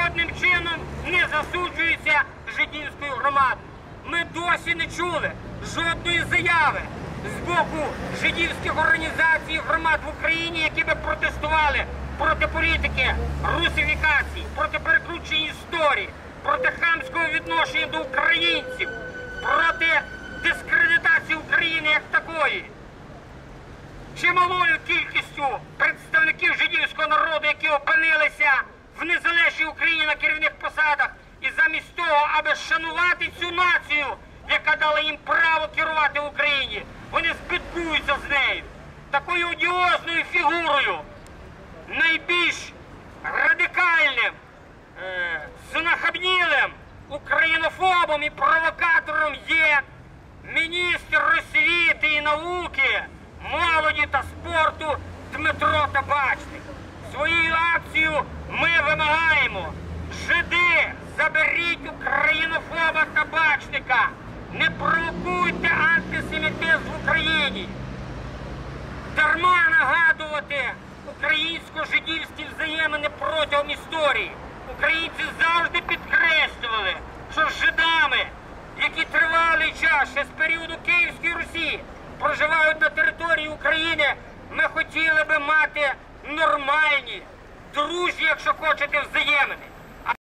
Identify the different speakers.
Speaker 1: жодним чином не засуджується жидівською громадою. Ми досі не чули жодної заяви з боку жидівських організацій громад в Україні, які би протестували проти політики русифікації, проти перекручення історії, проти хамського відношення до українців, проти дискредитації України як такої. Чималою кількістю представників жидівського народу, які опинилися в незалежній Україні на керівних посадах, і замість того, аби шанувати цю націю, яка дала їм право керувати Україні, вони збиткуються з нею. Такою одіозною фігурою, найбільш радикальним, е, знахабнілим українофобом і провокатором є міністр освіти і науки, молоді та спорту Дмитро Табачник. Своєю акцією ми вимагаємо жиди, заберіть українофоба табачника, не провокуйте антисемітизм в Україні. Дарма нагадувати українсько-жидівські взаємини протягом історії. Українці завжди підкреслювали, що з жидами, які тривалий час ще з періоду Київської Русі проживають на території України, ми хотіли би мати нормальні, дружні, якщо хочете, взаємини.